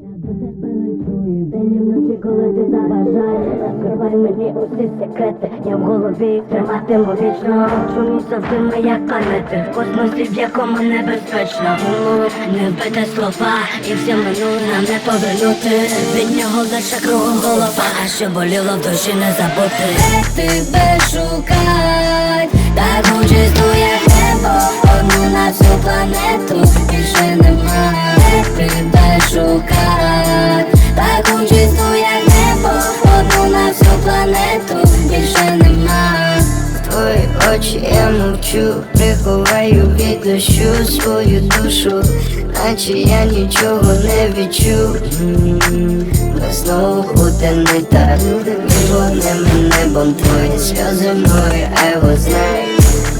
до тебе лечу і і вночі, коли ти забажаєш. Розкривай мені усі секрети, я в голові триматиму вічно. Чому завжди ми як планети В космосі, в якому небезпечно. Гумор, не вбити слова. І все минуле нам не повернути. Від нього лише кругом голова. А що боліло в душі не забути. Де тебе шукать, так чисту як небо. Одну на всю планету. Більше нема мовчу, приховаю від дощу свою душу, наче я нічого не відчув. Знову буде не так, вогнем небом твої сльози мною, а його знає.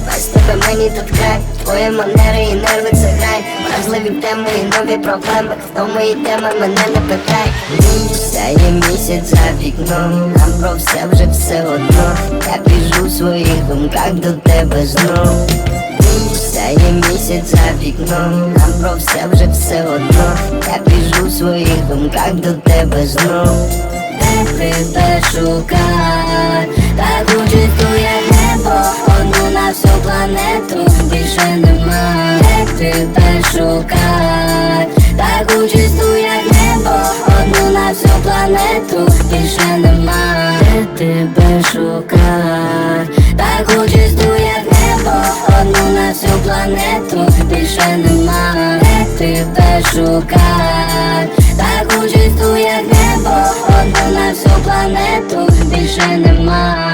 Без тебе мені тут край, твої манери і нерви це грай Важливі теми і нові проблеми, хто мої теми мене не питай Сяє місяць за вікном, нам про все вже все одно своїх думках до тебе знов. Сяє місяць за вікном, нам про все вже все одно. Я біжу в своїх думках до тебе знов. Де тебе шукать, таку чисту як небо Одну на всю планету більше нема. Де тебе шукать, таку чисту як небо Одну на всю планету більше нема тебе шукать, так чисту як небо Одну на всю планету. Більше нема Де тебе так таку чисту як небо Одну на всю планету. Більше нема